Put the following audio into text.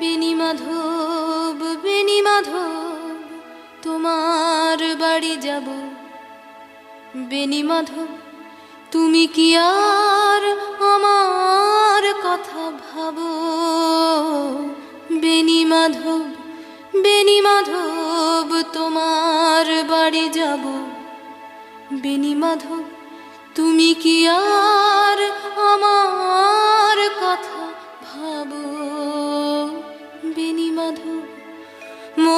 বেনি মাধব মাধব, তোমার বাড়ি যাব। বেনি মাধব, তুমি কি আর আমার কথা ভাবো? বেনি মাধব মাধব, তোমার বাড়ি যাব। বেনি মাধব, তুমি কি আর আমার কথা ভাবো? সাধু